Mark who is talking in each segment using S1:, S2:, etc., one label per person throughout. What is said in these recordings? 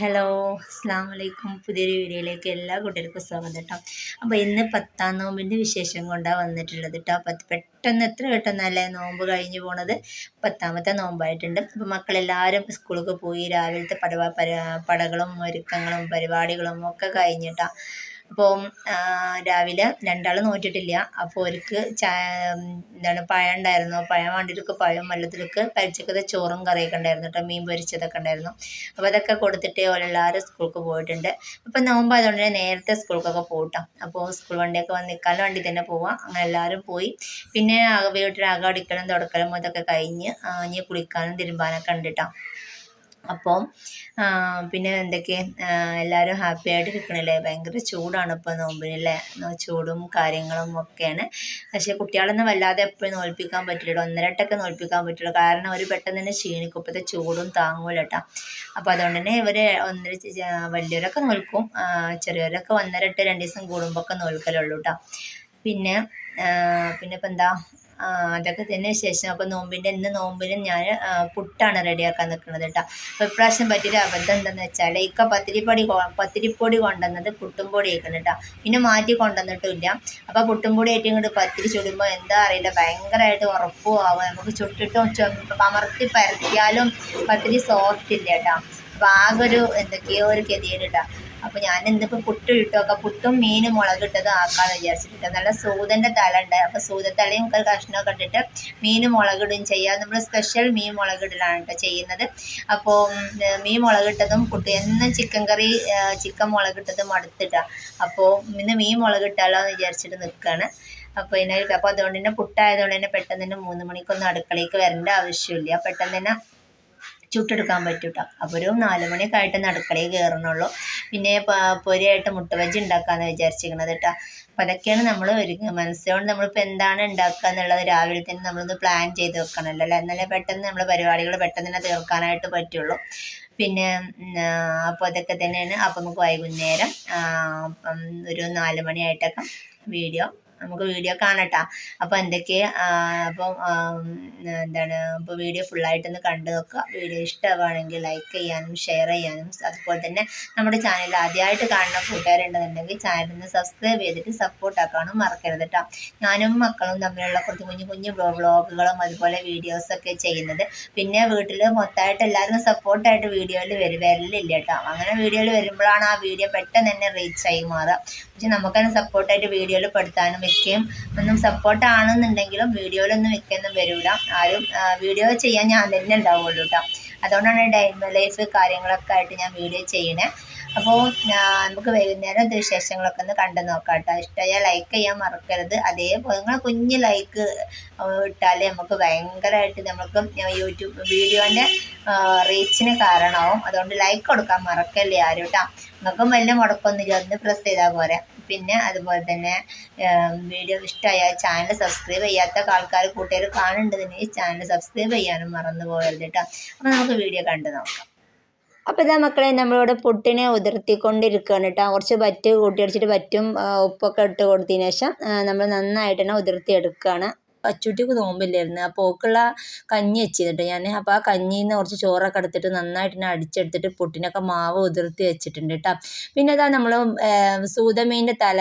S1: Hello അസ്സാം വലൈക്കും പുതിയൊരു വീഡിയോയിലേക്ക് എല്ലാ കുട്ടികൾക്കും സ്വാഗതം കേട്ടോ. അപ്പോൾ ഇന്ന് പത്താം നോമ്പിന്റെ വിശേഷം കൊണ്ടാണ് വന്നിട്ടുള്ളത് കേട്ടോ. പത്ത് പെട്ടെന്ന് എത്ര പെട്ടെന്നല്ലേ നോമ്പ് കഴിഞ്ഞു പോണത്? പത്താമത്തെ നോമ്പായിട്ടുണ്ട്. അപ്പോൾ മക്കളെല്ലാവരും സ്കൂളൊക്കെ പോയി രാവിലത്തെ പടവ പടകളും ഒരുക്കങ്ങളും പരിപാടികളും ഒക്കെ കഴിഞ്ഞിട്ടാണ് അപ്പോൾ രാവിലെ രണ്ടാൾ നോറ്റിട്ടില്ല. അപ്പോൾ അവർക്ക് എന്താണ് പഴം ഉണ്ടായിരുന്നു. പഴം വേണ്ടിയിട്ട് പഴം വെള്ളത്തിലേക്ക് പരിച്ചക്കത്തെ ചോറും കറിയൊക്കെ ഉണ്ടായിരുന്നു കേട്ടോ മീൻ പൊരിച്ചതൊക്കെ ഉണ്ടായിരുന്നു. അപ്പോൾ അതൊക്കെ കൊടുത്തിട്ട് ഓരെല്ലാവരും സ്കൂൾക്ക് പോയിട്ടുണ്ട്. അപ്പോൾ നോമ്പ് ആയതുകൊണ്ട് തന്നെ നേരത്തെ സ്കൂൾക്കൊക്കെ പോകട്ടോ അപ്പോൾ സ്കൂൾ വണ്ടിയൊക്കെ വന്ന് നിൽക്കാൻ വണ്ടി തന്നെ പോവാം. അങ്ങനെ എല്ലാവരും പോയി. പിന്നെ വീട്ടിൽ അകടിക്കലും തുടക്കലും അതൊക്കെ കഴിഞ്ഞ് ഇനി കുളിക്കാനും തിരുമ്പാനൊക്കെ ഉണ്ട് കേട്ടോ അപ്പോൾ പിന്നെ എന്തൊക്കെ എല്ലാവരും ഹാപ്പി ആയിട്ട് ഇരിക്കണല്ലേ? ഭയങ്കര ചൂടാണ് ഇപ്പോൾ നോമ്പിനല്ലേ? ചൂടും കാര്യങ്ങളും ഒക്കെയാണ്. പക്ഷേ കുട്ടികളൊന്നും വല്ലാതെ എപ്പോഴും നോൽപ്പിക്കാൻ പറ്റില്ല ഒന്നരട്ടൊക്കെ നോൽപ്പിക്കാൻ പറ്റില്ല കാരണം അവർ പെട്ടെന്ന് തന്നെ ക്ഷീണിക്കും. ഇപ്പോഴത്തെ ചൂടും താങ്ങൂല കേട്ടോ അപ്പോൾ അതുകൊണ്ട് തന്നെ ഇവർ ഒന്നര വലിയവരൊക്കെ നോൽക്കും. ചെറിയവരൊക്കെ ഒന്നരട്ട് രണ്ട് ദിവസം കൂടുമ്പോൾ ഒക്കെ നോൽക്കലുള്ളൂ കേട്ടോ പിന്നെ പിന്നെ ഇപ്പം എന്താ അതൊക്കെ തന്നെ ശേഷം അപ്പോൾ നോമ്പിന്റെ ഇന്ന് നോമ്പിന് ഞാൻ പുട്ടാണ് റെഡിയാക്കാൻ നിൽക്കുന്നത് കേട്ടോ. അപ്പോൾ ഇപ്രാവശ്യം പറ്റിയൊരു അബദ്ധം എന്താണെന്ന് വെച്ചാൽ ഇക്ക പത്തിരിപ്പൊടി പത്തിരിപ്പൊടി കൊണ്ടുവന്നത് പുട്ടും പൊടി ആയിരിക്കണം കേട്ടോ. പിന്നെ മാറ്റി കൊണ്ടുവന്നിട്ടില്ല അപ്പോൾ പുട്ടും പൊടി ആയിട്ട് ഇങ്ങോട്ട് പത്തിരി ചുടുമ്പോൾ എന്താ അറിയില്ല ഭയങ്കരമായിട്ട് ഉറപ്പും ആവും. നമുക്ക് ചുട്ടിട്ടും അമർത്തി പരത്തിയാലും പത്തിരി സോഫ്റ്റ് ഇല്ല കേട്ടോ. അപ്പോൾ ആകെ ഒരു എന്തൊക്കെയോ ഒരു ഗതികേട് കേട്ടോ. അപ്പോൾ ഞാൻ ഇന്നിപ്പോൾ പുട്ട് ഇട്ടൊക്കെ പുട്ടും മീനും മുളകിട്ടത് ആക്കാമെന്ന് വിചാരിച്ചിട്ട് നല്ല സൂതന്റെ തല ഉണ്ട് അപ്പോൾ സൂതത്തലയും കഷ്ണമൊക്കെ ഇട്ടിട്ട് മീൻ മുളകിടും ചെയ്യാം. നമ്മൾ സ്പെഷ്യൽ മീൻ മുളകിടലാണ് കേട്ടോ ചെയ്യുന്നത്. അപ്പോൾ മീൻ മുളകിട്ടതും പുട്ട് എന്നും ചിക്കൻ കറി ചിക്കൻ മുളകിട്ടതും അടുത്തിട്ടാണ് അപ്പോൾ ഇന്ന് മീൻ മുളകിട്ടാലോ എന്ന് വിചാരിച്ചിട്ട് നിൽക്കുകയാണ് അപ്പോൾ ഇതിനായിട്ട് അപ്പോൾ അതുകൊണ്ട് തന്നെ പുട്ടായതുകൊണ്ട് തന്നെ പെട്ടെന്ന് തന്നെ മൂന്ന് മണിക്കൊന്നും അടുക്കളയ്ക്ക് വരേണ്ട ആവശ്യമില്ല. പെട്ടെന്ന് തന്നെ ചുട്ടെടുക്കാൻ പറ്റും കേട്ടോ അപ്പോൾ നാല് മണിയൊക്കെ ആയിട്ട് അടുക്കളയിൽ കയറണുള്ളൂ പിന്നെ പൊരിയായിട്ട് മുട്ട ബജ്ജി ഉണ്ടാക്കാമെന്ന് വിചാരിച്ചിരിക്കുന്നത് കേട്ടോ. അപ്പം അതൊക്കെയാണ് നമ്മൾ ഒരു മനസ്സുകൊണ്ട് നമ്മളിപ്പോൾ എന്താണ് ഉണ്ടാക്കുക എന്നുള്ളത് രാവിലെ തന്നെ നമ്മളൊന്ന് പ്ലാൻ ചെയ്ത് വെക്കണമല്ലോ അല്ലേ? എന്നാലേ പെട്ടെന്ന് നമ്മൾ പരിപാടികൾ പെട്ടെന്ന് തന്നെ തീർക്കാനായിട്ട് പറ്റുള്ളൂ. പിന്നെ അപ്പോൾ അതൊക്കെ തന്നെയാണ്. അപ്പം നമുക്ക് വൈകുന്നേരം ഒരു നാല് മണിയായിട്ടൊക്കെ വീഡിയോ നമുക്ക് വീഡിയോ കാണട്ടാ. അപ്പോൾ എന്തൊക്കെ അപ്പം എന്താണ് അപ്പോൾ വീഡിയോ ഫുള്ളായിട്ടൊന്ന് കണ്ടു നോക്കുക. വീഡിയോ ഇഷ്ടമാണെങ്കിൽ ലൈക്ക് ചെയ്യാനും ഷെയർ ചെയ്യാനും അതുപോലെ തന്നെ നമ്മുടെ ചാനൽ ആദ്യമായിട്ട് കാണുന്ന കൂട്ടുകാരുണ്ടെന്നുണ്ടെങ്കിൽ ചാനലിന് സബ്സ്ക്രൈബ് ചെയ്തിട്ട് സപ്പോർട്ട് ആക്കാനും മറക്കരുത് കേട്ടോ ഞാനും മക്കളും തമ്മിലുള്ള കുറച്ച് കുഞ്ഞു കുഞ്ഞു വ്ളോഗുകളും അതുപോലെ വീഡിയോസൊക്കെ ചെയ്യുന്നത്. പിന്നെ വീട്ടിൽ മൊത്തമായിട്ട് എല്ലാവരും സപ്പോർട്ടായിട്ട് വീഡിയോയിൽ വരും കേട്ടോ അങ്ങനെ വീഡിയോയിൽ വരുമ്പോഴാണ് ആ വീഡിയോ പെട്ടെന്ന് തന്നെ റീച്ച് ആയി മാറുക. പക്ഷെ നമുക്കതിനെ സപ്പോർട്ടായിട്ട് വീഡിയോയിൽ പെടുത്താനും വെക്കുകയും ഒന്നും സപ്പോർട്ടാണെന്നുണ്ടെങ്കിലും വീഡിയോയിലൊന്നും വെക്കൊന്നും വരില്ല ആരും വീഡിയോ ചെയ്യാൻ ഞാൻ തന്നെ ഉണ്ടാവുള്ളൂ കേട്ടോ അതുകൊണ്ടാണ് ഡൈമ ലൈഫ് കാര്യങ്ങളൊക്കെ ആയിട്ട് ഞാൻ വീഡിയോ ചെയ്യണേ. അപ്പോൾ നമുക്ക് വൈകുന്നേരം വിശേഷങ്ങളൊക്കെ ഒന്ന് കണ്ടു നോക്കാം കേട്ടോ ഇഷ്ടമായ ലൈക്ക് ചെയ്യാൻ മറക്കരുത്. അതേപോലെ നിങ്ങൾ കുഞ്ഞ് ലൈക്ക് ഇട്ടാൽ നമുക്ക് ഭയങ്കരമായിട്ട് നമുക്ക് യൂട്യൂബ് വീഡിയോന്റെ റീച്ചിന് കാരണമാവും. അതുകൊണ്ട് ലൈക്ക് കൊടുക്കാൻ മറക്കല്ലേ ആരും കേട്ടോ നിങ്ങൾക്കും വലിയ മുടക്കൊന്നുമില്ല. ഒന്ന് പ്രസ് ചെയ്താൽ പോരെ. പിന്നെ അതുപോലെ തന്നെ വീഡിയോ ഇഷ്ടായ ചാനൽ സബ്സ്ക്രൈബ് ചെയ്യാത്ത ആൾക്കാർ കൂട്ടുകാർ കാണേണ്ടതിന് ചാനൽ സബ്സ്ക്രൈബ് ചെയ്യാനും മറന്നു പോകരുത് കേട്ടോ അപ്പോൾ നമുക്ക് വീഡിയോ കണ്ടു നോക്കാം. അപ്പോൾ ഇതാ മക്കളെ നമ്മളിവിടെ പുട്ടിനെ ഉതിർത്തിക്കൊണ്ടിരിക്കുകയാണ് കേട്ടോ. കുറച്ച് പറ്റ് കൂട്ടി പറ്റും ഉപ്പൊക്കെ ഇട്ട് കൊടുത്തതിന് ശേഷം നമ്മൾ നന്നായിട്ട് തന്നെ ഉതിർത്തി എടുക്കുകയാണ് അച്ചൂട്ടിക്ക് നോമ്പില്ലായിരുന്നു. ആ പോക്കുള്ള കഞ്ഞി വെച്ചിട്ടുണ്ട് ഞാൻ അപ്പോൾ ആ കഞ്ഞിയിൽ നിന്ന് കുറച്ച് ചോറൊക്കെ എടുത്തിട്ട് നന്നായിട്ട് ഞാൻ അടിച്ചെടുത്തിട്ട് പൊട്ടിനൊക്കെ മാവ് ഉതിർത്തി വെച്ചിട്ടുണ്ട് കേട്ടോ. പിന്നെ അതാ നമ്മൾ സൂതമീന്റെ തല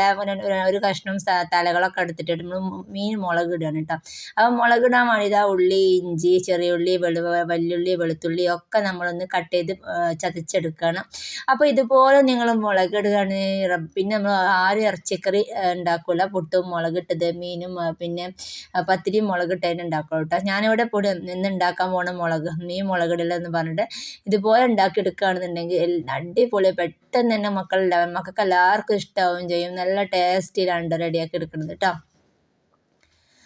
S1: ഒരു കഷ്ണം തലകളൊക്കെ എടുത്തിട്ട് നമ്മൾ മീൻ മുളക് ഇടുകയാണ് കേട്ടോ. അപ്പോൾ മുളക് ഇടാൻ വേണ്ടി ഇതാ ഉള്ളി ഇഞ്ചി ചെറിയ ഉള്ളി വെളു വല്യുള്ളി വെളുത്തുള്ളി ഒക്കെ നമ്മളൊന്ന് കട്ട് ചെയ്ത് ചതച്ചെടുക്കണം അപ്പോൾ ഇതുപോലെ നിങ്ങൾ മുളക് ഇടുകയാണ്. പിന്നെ നമ്മൾ ആരും ഇറച്ചിക്കറി ഉണ്ടാക്കില്ല പുട്ടും മുളകിട്ടത് മീനും പിന്നെ പത്തിരി മുളക് ഇട്ടതിന് ഉണ്ടാക്കുള്ളൂ കേട്ടോ. ഞാനിവിടെ പൊടി ഇന്ന് ഉണ്ടാക്കാൻ പോണ മുളക് നീ മുളകിടില്ലെന്ന് പറഞ്ഞിട്ട് ഇതുപോലെ ഉണ്ടാക്കി എടുക്കുകയാണെന്നുണ്ടെങ്കിൽ അടിപൊളി പെട്ടെന്ന് തന്നെ മക്കളുണ്ടാവും മക്കൾക്ക് എല്ലാവർക്കും ഇഷ്ടമാവുകയും ചെയ്യും. നല്ല ടേസ്റ്റിലാണ് റെഡിയാക്കി എടുക്കുന്നത് കേട്ടോ.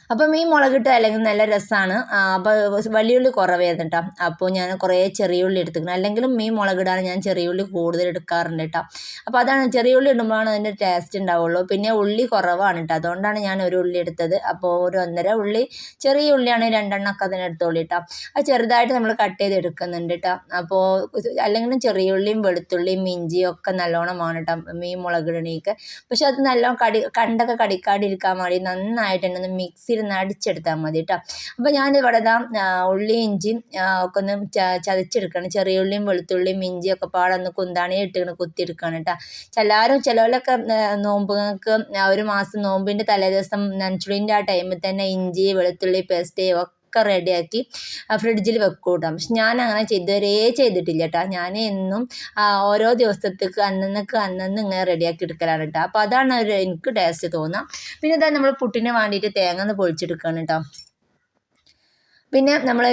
S1: അപ്പോൾ മീൻ മുളകിട്ട് അല്ലെങ്കിൽ നല്ല രസമാണ് അപ്പോൾ വലിയുള്ളി കുറവായിരുന്നു കേട്ടോ അപ്പോൾ ഞാൻ കുറേ ചെറിയ ഉള്ളി എടുത്തിരിക്കുന്നത് അല്ലെങ്കിലും മീൻ മുളകിടാൻ ഞാൻ ചെറിയ ഉള്ളി കൂടുതൽ എടുക്കാറുണ്ട് കേട്ടോ അപ്പോൾ അതാണ് ചെറിയ ഉള്ളി ഇടുമ്പോഴാണ് അതിന്റെ ടേസ്റ്റ് ഉണ്ടാവുള്ളൂ. പിന്നെ ഉള്ളി കുറവാണ് കേട്ടോ അതുകൊണ്ടാണ് ഞാൻ ഒരു ഉള്ളി എടുത്തത്. അപ്പോൾ ഒരു ഒന്നര ഉള്ളി ചെറിയ ഉള്ളിയാണ് രണ്ടെണ്ണമൊക്കെ എടുത്തോളൂ കേട്ടോ അത് ചെറുതായിട്ട് നമ്മൾ കട്ട് ചെയ്ത് എടുക്കുന്നുണ്ട് കേട്ടോ അപ്പോൾ അല്ലെങ്കിലും ചെറിയ ഉള്ളിയും വെളുത്തുള്ളിയും ഇഞ്ചിയും ഒക്കെ നല്ലോണമാണ് കേട്ടോ മീൻ മുളകിടണീക്ക്. പക്ഷെ അത് നല്ലോണം കടി കണ്ടൊക്കെ കടിക്കാണ്ടിരിക്കാൻ വേണ്ടി നന്നായിട്ട് തന്നെ മിക്സിയിൽ മിക്സിയിലൊന്ന് അടിച്ചെടുത്താൽ മതി കേട്ടോ അപ്പോൾ ഞാനിവിടെ ഇതാ ഉള്ളി ഇഞ്ചി ഒക്കെ ഒന്ന് ചതച്ചെടുക്കണം. ചെറിയ ഉള്ളിയും വെളുത്തുള്ളിയും ഇഞ്ചിയും ഒക്കെ പാടൊന്ന് കുന്താണി ഇട്ടിങ്ങനെ കുത്തിയെടുക്കണം കേട്ടോ ചിലരും ചിലവരൊക്കെ നോമ്പുകൾക്ക് ഒരു മാസം നോമ്പിന്റെ തലേദിവസം നനച്ചുള്ളിന്റെ ആ ടൈമിൽ തന്നെ ഇഞ്ചി വെളുത്തുള്ളി പേസ്റ്റ് ഒക്കെ റെഡിയാക്കി ഫ്രിഡ്ജിൽ വെക്കും കേട്ടോ പക്ഷെ ഞാൻ അങ്ങനെ ചെയ്തുവരേ ചെയ്തിട്ടില്ല കേട്ടോ ഞാൻ എന്നും ഓരോ ദിവസത്തേക്ക് അന്നന്നൊക്കെ അന്നന്ന് ഇങ്ങനെ റെഡിയാക്കി എടുക്കലാണ് കേട്ടോ അപ്പോൾ അതാണ് ഒരു എനിക്ക് ടേസ്റ്റ് തോന്നുക പിന്നെ ഇതാ നമ്മൾ പുട്ടിന് വേണ്ടിയിട്ട് തേങ്ങ ഒന്ന് പൊളിച്ചെടുക്കുകയാണ് കേട്ടോ പിന്നെ നമ്മൾ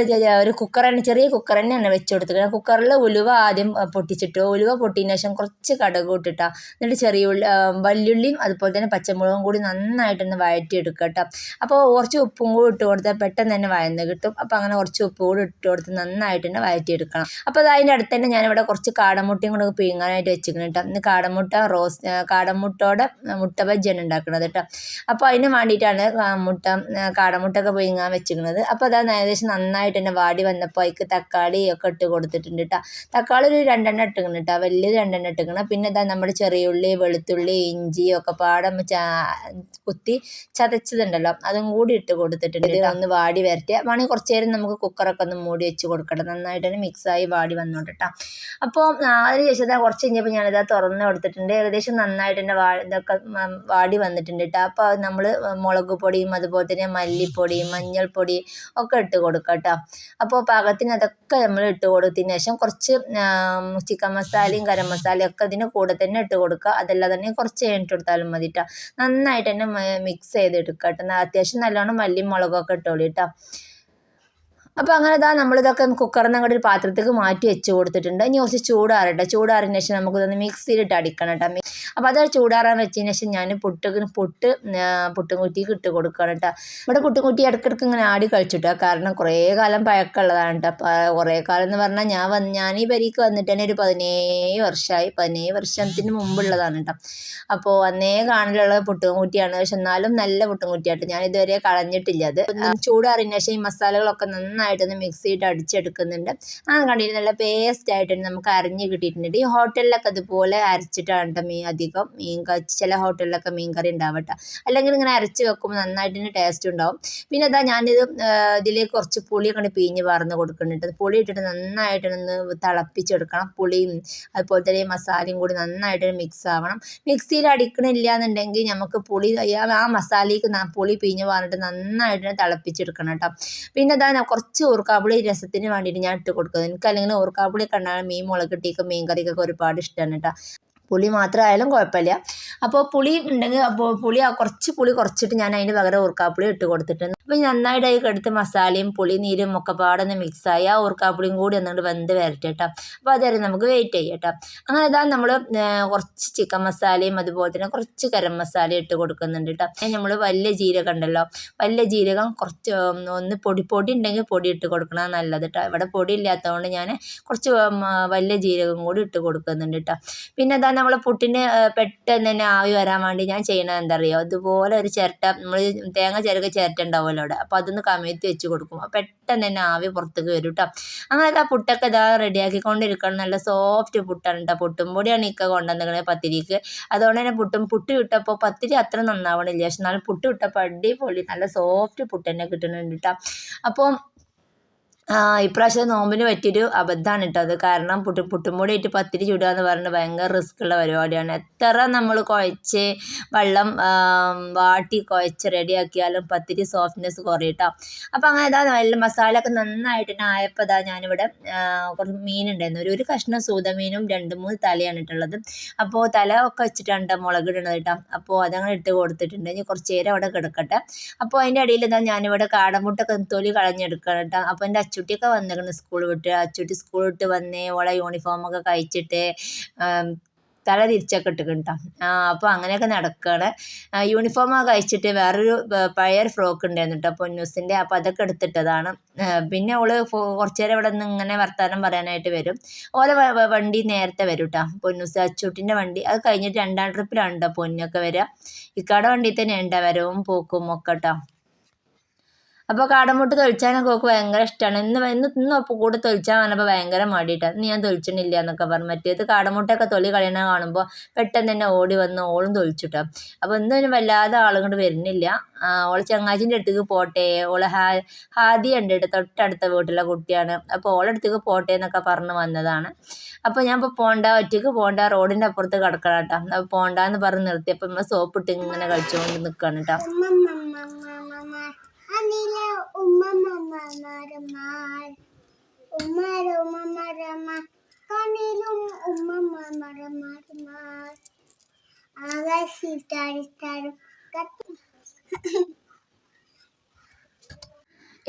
S1: ഒരു കുക്കർ തന്നെ ചെറിയ കുക്കർ തന്നെയാണ് വെച്ച് കൊടുത്തിട്ട് കുക്കറിൽ ഉലുവ ആദ്യം പൊട്ടിച്ചിട്ട്. ഉലുവ പൊട്ടിയതിന് ശേഷം കുറച്ച് കടുക് ഇട്ടിട്ടാ. എന്നിട്ട് ചെറിയ ഉള്ളി വല്യുള്ളിയും അതുപോലെ തന്നെ പച്ചമുളകും കൂടി നന്നായിട്ടൊന്ന് വഴറ്റിയെടുക്കുക കേട്ടോ. അപ്പോൾ കുറച്ച് ഉപ്പും കൂടി ഇട്ട് കൊടുത്താൽ പെട്ടെന്ന് തന്നെ വഴന്ന് കിട്ടും. അപ്പോൾ അങ്ങനെ കുറച്ച് ഉപ്പ് കൂടി ഇട്ട് കൊടുത്ത് നന്നായിട്ട് തന്നെ വഴറ്റിയെടുക്കണം. അപ്പോൾ അത് അതിന്റെ അടുത്ത് തന്നെ ഞാനിവിടെ കുറച്ച് കാടമുട്ടയും കൂടെ പീങ്ങാനായിട്ട് വെച്ചിരിക്കണം കേട്ടോ. ഇന്ന് കാടമുട്ട റോസ് കാടമുട്ടോടെ മുട്ട ബജ്ജിയാണ് ഉണ്ടാക്കുന്നത് കേട്ടോ. അപ്പോൾ അതിന് വേണ്ടിയിട്ടാണ് മുട്ട കാടമുട്ടൊക്കെ പീങ്ങാൻ വെച്ചിരിക്കുന്നത്. അപ്പോൾ അതാ ഏകദേശം നന്നായിട്ട് തന്നെ വാടി വന്നപ്പോൾ അതിക്ക് തക്കാളി ഒക്കെ ഇട്ട് കൊടുത്തിട്ടുണ്ട് കേട്ടോ തക്കാളി ഒരു രണ്ടെണ്ണം ഇട്ടിക്കണം കേട്ടോ വലിയ രണ്ടെണ്ണം ഇട്ടിക്കണം പിന്നെ ഇതാ നമ്മുടെ ചെറിയുള്ളി വെളുത്തുള്ളി ഇഞ്ചി ഒക്കെ പാടം കുത്തി ചതച്ചതുണ്ടല്ലോ. അതും കൂടി ഇട്ട് കൊടുത്തിട്ടുണ്ട് ഒന്ന് വാടി വരട്ടെ. വേണമെങ്കിൽ കുറച്ച് നേരം നമുക്ക് കുക്കറൊക്കെ ഒന്ന് മൂടി വെച്ച് കൊടുക്കട്ടെ. നന്നായിട്ട് തന്നെ മിക്സായി വാടി വന്നോട്ടെ കേട്ടോ അപ്പോൾ അതിന് ശേഷം കുറച്ച് കഴിഞ്ഞപ്പോൾ ഞാനിതാ തുറന്ന് കൊടുത്തിട്ടുണ്ട്. ഏകദേശം നന്നായിട്ട് തന്നെ വാ ഇതൊക്കെ വാടി വന്നിട്ടുണ്ട് കേട്ടോ അപ്പോൾ നമ്മൾ മുളക് പൊടിയും അതുപോലെ തന്നെ മല്ലിപ്പൊടി മഞ്ഞൾപ്പൊടി ഒക്കെ ഇട്ട് കൊടുക്കുക കേട്ടോ അപ്പോൾ പാകത്തിന് അതൊക്കെ നമ്മൾ ഇട്ട് കൊടുത്തതിന് ശേഷം കുറച്ച് ചിക്കൻ മസാലയും ഗരം മസാലയും ഒക്കെ ഇതിന് കൂടെ തന്നെ ഇട്ട് കൊടുക്കുക. അതല്ലാതെ തന്നെ കുറച്ച് കഴിഞ്ഞിട്ട് കൊടുത്താലും മതി കേട്ടോ നന്നായിട്ട് തന്നെ മിക്സ് ചെയ്തെടുക്കുക കേട്ടോ അത്യാവശ്യം നല്ലോണം മല്ലിയും മുളകൊക്കെ ഇട്ടോളി കേട്ടോ അപ്പോൾ അങ്ങനെ ഇതാ നമ്മളിതൊക്കെ കുക്കറിൽ നിന്ന് അങ്ങോട്ട് ഒരു പാത്രത്തേക്ക് മാറ്റി വെച്ച് കൊടുത്തിട്ടുണ്ട്. ഇനി കുറച്ച് ചൂടാറട്ടെ. ചൂടാറിന് ശേഷം നമുക്കിതൊന്ന് മിക്സിയിലിട്ട് അടിക്കണം കേട്ടോ. അപ്പോൾ അത് ചൂടാറാൻ വെച്ചതിന് ശേഷം ഞാൻ പുട്ടിന് പുട്ട് പുട്ടും കുറ്റിക്ക് ഇട്ട് കൊടുക്കണം കേട്ടോ. ഇവിടെ പുട്ടും കുറ്റി ഇടയ്ക്കിടയ്ക്ക് ഇങ്ങനെ ആടി കളിച്ചിട്ടോ കാരണം കുറേ കാലം പഴക്കമുള്ളതാണ് കേട്ടോ. കുറേ കാലം എന്ന് പറഞ്ഞാൽ ഞാൻ വന്ന് ഞാൻ ഈ പരിക്ക് വന്നിട്ട് തന്നെ ഒരു പതിനേഴ് വർഷമായി. പതിനേഴ് വർഷത്തിന് മുമ്പുള്ളതാണ് കേട്ടോ. അപ്പോൾ അന്നേ കാണലുള്ള പുട്ടും കുറ്റിയാണ്. പക്ഷെ എന്നാലും നല്ല പുട്ടും കുറ്റിയാട്ടോ. ഞാൻ ഇതുവരെ കളഞ്ഞിട്ടില്ല. അത് ചൂടാറിന് ശേഷം ഈ മസാലകളൊക്കെ നന്നായി നന്നായിട്ടൊന്ന് മിക്സിയിട്ട് അടിച്ചെടുക്കുന്നുണ്ട്. അത് കണ്ടിട്ട് നല്ല പേസ്റ്റ് ആയിട്ട് നമുക്ക് അരിഞ്ഞ് കിട്ടിയിട്ടുണ്ട്. ഈ ഹോട്ടലിലൊക്കെ അതുപോലെ അരച്ചിട്ടാണ് മീൻ അധികം മീൻ ചില ഹോട്ടലിലൊക്കെ മീൻ കറി ഉണ്ടാവട്ടെ അല്ലെങ്കിൽ ഇങ്ങനെ അരച്ച് വെക്കുമ്പോൾ നന്നായിട്ട് തന്നെ ടേസ്റ്റ് ഉണ്ടാവും. പിന്നെ അതാ ഞാനിത് ഇതിലേക്ക് കുറച്ച് പുളി കണ്ട് പിഴിഞ്ഞ് പറന്ന് കൊടുക്കുന്നുണ്ട്. പുളി ഇട്ടിട്ട് നന്നായിട്ട് നന്നായിട്ടൊന്ന് തിളപ്പിച്ചെടുക്കണം. പുളിയും അതുപോലെ തന്നെ മസാലയും കൂടി നന്നായിട്ട് മിക്സ് ആവണം. മിക്സിയിൽ അടിക്കണില്ല എന്നുണ്ടെങ്കിൽ നമുക്ക് പുളി ആ മസാലയ്ക്ക് പുളി പിഴിഞ്ഞ് വാർന്നിട്ട് നന്നായിട്ട് തിളപ്പിച്ചെടുക്കണം കേട്ടോ പിന്നെ അതാ കുറച്ച് കുറച്ച് ഓർക്കാപ്പുളി രസത്തിന് വേണ്ടിയിട്ട് ഞാൻ ഇട്ട് കൊടുക്കുന്നത് എനിക്ക് അല്ലെങ്കിൽ ഓർക്കാപ്പുളി കണ്ടാൽ മീൻ മുളക് ഇട്ടിയൊക്കെ മീൻ കറിക്കൊക്കെ ഒരുപാട് ഇഷ്ടമാണ് കേട്ടോ. പുളി മാത്രമായാലും കുഴപ്പമില്ല. അപ്പോൾ പുളി ഉണ്ടെങ്കിൽ അപ്പോൾ പുളി കുറച്ച് പുളി കുറച്ചിട്ട് ഞാൻ അതിന് പകരം ഓർക്കാപ്പുളി ഇട്ട് കൊടുത്തിട്ടുണ്ട്. അപ്പോൾ നന്നായിട്ട് അതിൽ എടുത്ത് മസാലയും പുളിനീരും ഒക്കെ പാടൊന്ന് മിക്സായി ആ ഓർക്കാപ്പുളിയും കൂടി ഒന്നുകൊണ്ട് വെന്ത് വരട്ടെ കേട്ടോ അപ്പോൾ അതുവരെ നമുക്ക് വെയിറ്റ് ചെയ്യാം കേട്ടോ അങ്ങനെ ഇതാ നമ്മൾ കുറച്ച് ചിക്കൻ മസാലയും അതുപോലെ തന്നെ കുറച്ച് ഗരം മസാല ഇട്ട് കൊടുക്കുന്നുണ്ട് കേട്ടോ നമ്മൾ വലിയ ജീരകം ഉണ്ടല്ലോ. വലിയ ജീരകം കുറച്ച് ഒന്ന് പൊടി പൊടി ഉണ്ടെങ്കിൽ പൊടി ഇട്ട് കൊടുക്കണം നല്ലത് കേട്ടോ ഇവിടെ പൊടി ഇല്ലാത്തതുകൊണ്ട് ഞാൻ കുറച്ച് വലിയ ജീരകം കൂടി ഇട്ട് കൊടുക്കുന്നുണ്ട് കേട്ടോ പിന്നെ അതാ നമ്മൾ പുട്ടിന് പെട്ടെന്ന് തന്നെ ആവി വരാൻ വേണ്ടി ഞാൻ ചെയ്യണത് എന്താ അറിയോ? ഇതുപോലെ ഒരു ചിരട്ട നമ്മൾ തേങ്ങ ചിരക ചിരട്ട ഉണ്ടാവുമല്ലോ? അവിടെ. അപ്പോൾ അതൊന്ന് കമഴ്ത്തി വെച്ച് കൊടുക്കും. പെട്ടെന്ന് തന്നെ ആവി പുറത്തേക്ക് വരും കേട്ടോ അങ്ങനെ ആ പുട്ടൊക്കെ ഇതാ റെഡിയാക്കിക്കൊണ്ടിരിക്കണം നല്ല സോഫ്റ്റ് പുട്ടാണ് കേട്ടോ പുട്ടും പൊടിയാണ് ഇക്ക കൊണ്ടുവന്നിരിക്കുന്നത് പത്തിരിക്ക്. അതുകൊണ്ട് തന്നെ പുട്ടും പുട്ട് വിട്ടപ്പോൾ പത്തിരി അത്ര നന്നാവണില്ല. പക്ഷെ എന്നാലും പുട്ട് വിട്ടപ്പോൾ അടിപൊളി നല്ല സോഫ്റ്റ് പുട്ട് തന്നെ കിട്ടുന്നുണ്ട് കേട്ടോ അപ്പോൾ ഇപ്രാവശ്യം നോമ്പിന് പറ്റിയൊരു അബദ്ധമാണ് കേട്ടോ അത്. കാരണം പുട്ട് പുട്ടുംപൊടി ഇട്ട് പത്തിരി ചുടുക എന്ന് പറയുന്നത് ഭയങ്കര റിസ്ക് ഉള്ള പരിപാടിയാണ്. എത്ര നമ്മൾ കുഴച്ച് വെള്ളം വാട്ടി കുഴച്ച് റെഡിയാക്കിയാലും പത്തിരി സോഫ്റ്റ്നെസ് കുറയും അപ്പോൾ അങ്ങനെ ഇതാ നല്ല മസാല ഒക്കെ നന്നായിട്ട് ആയപ്പോൾ ഇതാ ഞാനിവിടെ കുറച്ച് മീനുണ്ടായിരുന്നു. ഒരു ഒരു കഷ്ണം സൂതമീനും രണ്ട് മൂന്ന് തലയാണ് ഇട്ടുള്ളത്. അപ്പോൾ തല ഒക്കെ വെച്ചിട്ടാണ് മുളക് ഇടണത് കേട്ടോ. അപ്പോൾ അതങ്ങനെ ഇട്ട് കൊടുത്തിട്ടുണ്ട്. ഇനി കുറച്ച് നേരം അവിടെ കിടക്കട്ടെ. അപ്പോൾ അതിന്റെ ഇടയിൽ ഇതാ ഞാനിവിടെ കാടമുട്ടൊക്കെ തൊലി കളഞ്ഞെടുക്കണം കേട്ടോ. അപ്പോൾ എന്റെ അച്ചുട്ടിയൊക്കെ വന്നിരുന്നു സ്കൂൾ വിട്ട്. അച്ചുട്ടി സ്കൂൾ വിട്ട് വന്ന് ഓളെ യൂണിഫോമൊക്കെ കഴിച്ചിട്ട് തല തിരിച്ചൊക്കെ ഇട്ടിട്ടുണ്ട് ആ അപ്പോൾ അങ്ങനെയൊക്കെ നടക്കുകയാണ് യൂണിഫോമൊക്കെ കഴിച്ചിട്ട് വേറൊരു പഴയ ഫ്രോക്ക് ഉണ്ടായിരുന്നു കേട്ടോ പൊന്നൂസിന്റെ അപ്പോൾ അതൊക്കെ എടുത്തിട്ടതാണ്. പിന്നെ ഓൾ കുറച്ചു നേരം ഇവിടെ നിന്ന് ഇങ്ങനെ വർത്തമാനം പറയാനായിട്ട് വരും. ഓലെ വണ്ടി നേരത്തെ വരും കേട്ടോ പൊന്നൂസ് അച്ചൂട്ടിന്റെ വണ്ടി. അത് കഴിഞ്ഞിട്ട് രണ്ടാം ട്രിപ്പിലാണ് കേട്ടോ പൊന്നൊക്കെ വരിക ഇക്കാടെ വണ്ടിയിൽ തന്നെ ഉണ്ട് വരവും പോക്കും ഒക്കെ കേട്ടോ അപ്പോൾ കാടമുട്ട് തൊളിച്ചാനൊക്കെ ഓക്ക് ഭയങ്കര ഇഷ്ടമാണ് ഇന്ന് ഇന്ന് ഇന്ന് കൂടെ തൊളിച്ചാൽ പറഞ്ഞപ്പോൾ ഭയങ്കര മടിയിട്ടാണ് ഇന്ന് ഞാൻ തൊളിച്ചിട്ടില്ല എന്നൊക്കെ പറഞ്ഞു. മറ്റേത് കാടമുട്ടൊക്കെ തൊലി കളയണ കാണുമ്പോൾ പെട്ടെന്ന് തന്നെ ഓടി വന്ന് ഓളും തൊളിച്ചിട്ടാ അപ്പോൾ ഇന്നും വല്ലാതെ ആളുകൊണ്ട് വരുന്നില്ല. ഓളെ ചങ്ങാച്ചിന്റെ അടുത്തേക്ക് പോട്ടെ. ഓളെ ഹാ ഹാദി ഉണ്ട് തൊട്ടടുത്ത വീട്ടിലെ കുട്ടിയാണ്. അപ്പോൾ ഓളെ അടുത്തേക്ക് പോട്ടെ എന്നൊക്കെ പറഞ്ഞ് വന്നതാണ്. അപ്പോൾ ഞാൻ ഇപ്പോൾ പോണ്ട ഒറ്റയ്ക്ക് പോണ്ട റോഡിന്റെ അപ്പുറത്ത് കിടക്കണം കേട്ടോ പോണ്ടാന്ന് പറഞ്ഞ് നിർത്തി. അപ്പോൾ നമ്മൾ സോപ്പിട്ട് ഇങ്ങനെ കഴിച്ചുകൊണ്ട് നിൽക്കണം കേട്ടോ
S2: അനിലെ ഉമ്മമ്മമാരമാർ ഉമ്മാര ഉമ്മമാരമാർ കണ്ണിലും ഉമ്മമ്മമാരമാർ ആകാശിട്ടാടിട്ടാടും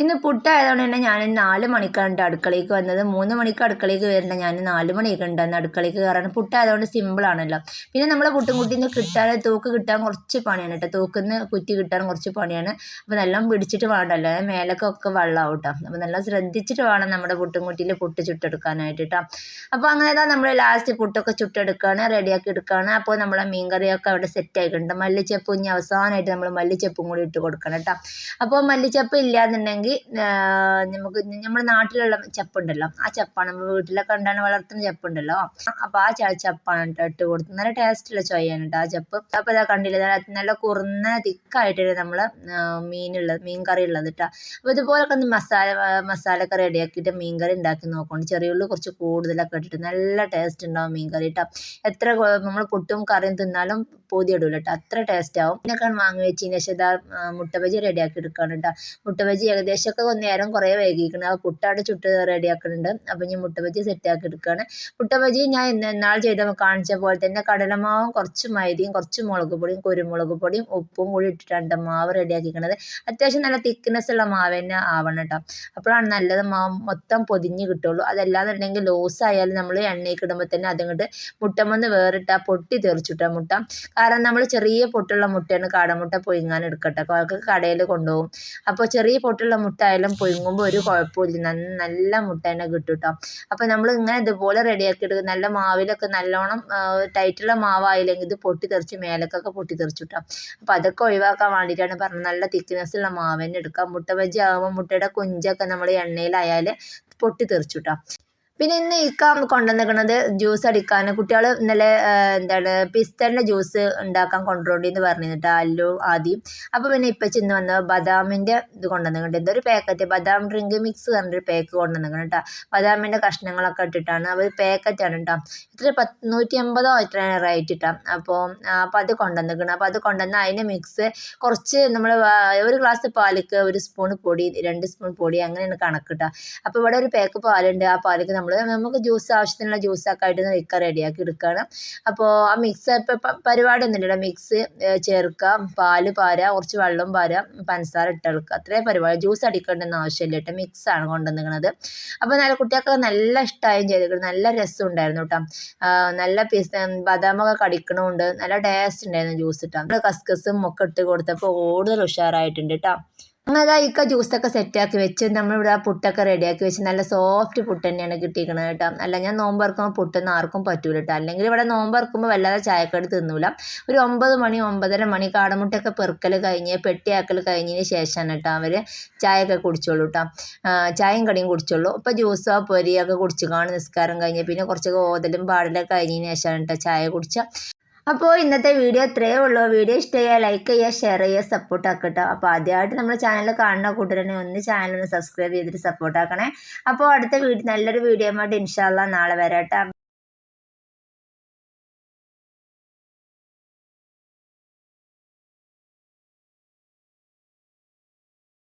S1: ഇന്ന് പുട്ടായതുകൊണ്ട് തന്നെ ഞാൻ നാല് മണിക്കാണ് അടുക്കളയ്ക്ക് വന്നത്. മൂന്ന് മണിക്ക് അടുക്കളയ്ക്ക് വരുന്ന ഞാൻ നാല് മണിയൊക്കെ ഉണ്ടായിരുന്നു അടുക്കളയ്ക്ക് കയറാൻ. പുട്ടായതുകൊണ്ട് സിമ്പിളാണല്ലോ പിന്നെ നമ്മളെ പുട്ടും കുട്ടിന്ന് കിട്ടാൻ തൂക്ക് കിട്ടാൻ കുറച്ച് പണിയാണ് കേട്ടോ. തൂക്കുന്ന് കുറ്റി കിട്ടാൻ കുറച്ച് പണിയാണ്. അപ്പോൾ നല്ല പിടിച്ചിട്ട് വേണ്ടല്ലോ. മേലൊക്കെ ഒക്കെ വെള്ളമാവും കേട്ടോ അപ്പോൾ നല്ല ശ്രദ്ധിച്ചിട്ട് വേണം നമ്മുടെ പുട്ടും കുട്ടിയിൽ പുട്ട് ചുട്ടെടുക്കാനായിട്ട് കേട്ടോ. അപ്പോൾ അങ്ങനെ തന്നെ നമ്മൾ ലാസ്റ്റ് പുട്ടൊക്കെ ചുട്ടെടുക്കുകയാണ് റെഡിയാക്കി എടുക്കുകയാണ് അപ്പോൾ നമ്മളെ മീൻകറിയൊക്കെ അവിടെ സെറ്റ് ആയിട്ടുണ്ട്. മല്ലിച്ചപ്പ് ഇനി അവസാനമായിട്ട് നമ്മൾ മല്ലിച്ചപ്പും കൂടി ഇട്ട് കൊടുക്കണം കേട്ടോ. അപ്പോൾ മല്ലിച്ചപ്പ് ഇല്ലാന്നുണ്ടെങ്കിൽ നമുക്ക് നമ്മുടെ നാട്ടിലുള്ള ചപ്പുണ്ടല്ലോ. ആ ചപ്പാണ് നമ്മൾ വീട്ടിലൊക്കെ ഉണ്ടാണ് വളർത്തുന്ന ചപ്പുണ്ടല്ലോ. അപ്പോൾ ആ ചപ്പാണ് കേട്ടോ ഇട്ട് കൊടുത്ത് നല്ല ടേസ്റ്റുള്ള ചോയാണ് കേട്ടോ ആ ചപ്പ്. അപ്പോൾ ഇതാ കണ്ടില്ല നല്ല- കുറുന്ന തിക്കായിട്ടാണ് നമ്മൾ മീനുള്ളത് മീൻ കറി ഉള്ളത് കേട്ടോ അപ്പോൾ ഇതുപോലൊക്കെ ഒന്ന് മസാല മസാലയൊക്കെ റെഡിയാക്കിയിട്ട് മീൻ കറി ഉണ്ടാക്കി നോക്കണം ചെറിയ ഉള്ളി കുറച്ച് കൂടുതലൊക്കെ ഇട്ടിട്ട് നല്ല ടേസ്റ്റ് ഉണ്ടാവും മീൻ കറി കേട്ടോ എത്ര നമ്മൾ പുട്ടും കറിയും തിന്നാലും പൊതി ഇടൂല കേട്ടോ അത്ര ടേസ്റ്റ് ആവും. ഇതിനൊക്കെ വാങ്ങി വെച്ചതിന് ശേഷം ഇതാ മുട്ട ബജി റെഡിയാക്കി എടുക്കുകയാണ് കേട്ടോ മുട്ട ബജി ഏകദേശമൊക്കെ ഒന്ന് നേരം കുറേ വൈകിക്കണം ആ പുട്ടാട് ചുട്ട് റെഡിയാക്കുന്നുണ്ട് അപ്പം ഞാൻ മുട്ട ബജി സെറ്റാക്കി എടുക്കുകയാണ് മുട്ട ബജി ഞാൻ ഇന്ന് ഇന്നാൾ ചെയ്ത കാണിച്ച പോലെ തന്നെ കടലമാവും കുറച്ച് മൈദയും കുറച്ച് മുളക് പൊടിയും കുരുമുളക് പൊടിയും ഉപ്പും കൂടി ഇട്ടിട്ടാണ് ട്ടോ മാവ് റെഡിയാക്കിക്കണത് അത്യാവശ്യം നല്ല തിക്നെസ് ഉള്ള മാവ് തന്നെ ആവണം കേട്ടോ അപ്പോഴാണ് നല്ലത് മാവ് മൊത്തം പൊതിഞ്ഞ് കിട്ടുള്ളൂ. അതല്ലാന്നുണ്ടെങ്കിൽ ലോസ് ആയാലും നമ്മൾ എണ്ണയ്ക്ക് ഇടുമ്പോൾ തന്നെ അതുകൊണ്ട് മുട്ടമെന്ന് വേറിട്ട പൊട്ടി തെറിച്ചിട്ടാ മുട്ട. കാരണം നമ്മൾ ചെറിയ പൊട്ടുള്ള മുട്ടയാണ് കാടമുട്ട പൊയിങ്ങാൻ എടുക്കട്ടെ. അവർക്ക് കടയിൽ കൊണ്ടുപോകും. അപ്പോൾ ചെറിയ പൊട്ടുള്ള മുട്ട പൊയുങ്ങുമ്പോൾ ഒരു കുഴപ്പമില്ല നല്ല മുട്ട തന്നെ കിട്ടും കേട്ടോ അപ്പോൾ നമ്മൾ ഇങ്ങനെ ഇതുപോലെ റെഡിയാക്കി എടുക്കും നല്ല മാവിലൊക്കെ നല്ലോണം ടൈറ്റുള്ള മാവായില്ലെങ്കിൽ ഇത് പൊട്ടിത്തെറിച്ച് മേലക്കൊക്കെ പൊട്ടിത്തെറിച്ചു കേട്ടോ അപ്പോൾ അതൊക്കെ ഒഴിവാക്കാൻ വേണ്ടിയിട്ടാണ് പറഞ്ഞത്. നല്ല തിക്നെസ് ഉള്ള മാവ് തന്നെ എടുക്കാം മുട്ട ബജി ആകുമ്പോൾ മുട്ടയുടെ കുഞ്ചൊക്കെ നമ്മൾ എണ്ണയിലായാൽ പൊട്ടിത്തെറിച്ചു കേട്ടോ പിന്നെ ഇന്ന് ഇക്ക കൊണ്ടുവന്നിരിക്കുന്നത് ജ്യൂസ് അടിക്കാൻ കുട്ടികൾ ഇന്നലെ എന്താണ് പിസ്തലിന്റെ ജ്യൂസ് ഉണ്ടാക്കാൻ കൊണ്ടുപോകേണ്ടി എന്ന് പറഞ്ഞിട്ട് അല്ലു ആദ്യം. അപ്പോൾ പിന്നെ ഇപ്പം ചെന്ന് വന്ന ബദാമിന്റെ ഇത് കൊണ്ടുവന്നിട്ടുണ്ട് എന്തൊരു പാക്കറ്റ് ബദാം ഡ്രിങ്ക് മിക്സ് പറഞ്ഞൊരു പാക്ക് കൊണ്ടുവന്നിരിക്കണം കേട്ടോ ബദാമിന്റെ കഷ്ണങ്ങളൊക്കെ ഇട്ടിട്ടാണ്. അവർ പാക്കറ്റാണ് കേട്ടോ ഇത്ര പത്ത് നൂറ്റി അമ്പതോ എത്രയാണ് റേറ്റ് ഇട്ടാ അപ്പോൾ അപ്പോൾ അത് കൊണ്ടുവന്നിരിക്കണം. അപ്പോൾ അത് കൊണ്ടുവന്ന് അതിന് മിക്സ് കുറച്ച് നമ്മൾ ഒരു ഗ്ലാസ് പാലിക്ക് ഒരു സ്പൂൺ പൊടി രണ്ട് സ്പൂൺ പൊടി അങ്ങനെയാണ് കണക്ക് കേട്ടോ അപ്പോൾ ഇവിടെ ഒരു പാക്ക് പാലുണ്ട്. ആ പാലിക്ക് നമ്മൾ നമുക്ക് ജ്യൂസ് ആവശ്യത്തിനുള്ള ജ്യൂസൊക്കെ ആയിട്ട് വെക്കുക റെഡിയാക്കി എടുക്കുകയാണ് അപ്പോൾ ആ മിക്സ് പരിപാടി ഒന്നുമില്ല മിക്സ് ചേർക്കുക പാൽ പാര കുറച്ച് വെള്ളം പാര പഞ്ചസാര ഇട്ടെടുക്കുക അത്രയും പരിപാടി. ജ്യൂസ് അടിക്കേണ്ടെന്ന് ആവശ്യമില്ല കേട്ടോ. മിക്സാണ് കൊണ്ടുവന്നിരിക്കുന്നത് അപ്പോൾ നല്ല കുട്ടികൾക്ക് നല്ല ഇഷ്ടമായും ചെയ്തിട്ടുണ്ട് നല്ല രസം ഉണ്ടായിരുന്നു കേട്ടോ. നല്ല പീസ് ബദാമൊക്കെ കടിക്കണമുണ്ട് നല്ല ടേസ്റ്റ് ഉണ്ടായിരുന്നു ജ്യൂസ് ഇട്ടാൽ കസ്കസും ഒക്കെ ഇട്ട് കൊടുത്തപ്പോൾ കൂടുതൽ ഉഷാറായിട്ടുണ്ട് കേട്ടോ. അതാ ഇക്ക ജ്യൂസൊക്കെ സെറ്റാക്കി വെച്ച് നമ്മളിവിടെ ആ പുട്ടൊക്കെ റെഡിയാക്കി വെച്ച് നല്ല സോഫ്റ്റ് പുട്ട് തന്നെയാണ് കിട്ടിയിരിക്കുന്നത് കേട്ടോ. അല്ല ഞാൻ നോമ്പ് ഇറക്കുമ്പോൾ പുട്ടൊന്നും ആർക്കും പറ്റൂല കേട്ടോ. അല്ലെങ്കിൽ ഇവിടെ നോമ്പ് ഇറക്കുമ്പോൾ വല്ലാതെ ചായക്കടി തിന്നൂല. ഒരു ഒമ്പത് മണി ഒമ്പതര മണി കാടമുട്ടൊക്കെ പെറുക്കൽ കഴിഞ്ഞ് പെട്ടിയാക്കൽ കഴിഞ്ഞതിന് ശേഷമാണ് കേട്ടോ അവർ ചായയൊക്കെ കുടിച്ചോളൂ കേട്ടോ. ചായയും കടിയും കുടിച്ചോളൂ. ഇപ്പോൾ ജ്യൂസോ പൊരിയൊക്കെ കുടിച്ച് കാണും നിസ്കാരം കഴിഞ്ഞ് പിന്നെ കുറച്ചൊക്കെ ഓതലും പാടലൊക്കെ കഴിഞ്ഞതിന് ശേഷമാണ് കേട്ടോ ചായ കുടിച്ച. അപ്പോൾ ഇന്നത്തെ വീഡിയോ ഇത്രയേ ഉള്ളൂ. വീഡിയോ ഇഷ്ടമായാൽ ലൈക്ക് ചെയ്യുക ഷെയർ ചെയ്യുക സപ്പോർട്ട് ആക്കട്ടോ അപ്പോൾ ആദ്യമായിട്ട് നമ്മൾ ചാനൽ കാണുന്ന കൂട്ടുകാരനെ ഒന്ന് ചാനൽ ഒന്ന് സബ്സ്ക്രൈബ് ചെയ്തിട്ട് സപ്പോർട്ട് ആക്കണേ. അപ്പോൾ അടുത്ത വീഡിയോ നല്ലൊരു വീഡിയോ ആയിട്ട് ഇൻഷാല്ല നാളെ വരാം ട്ടോ.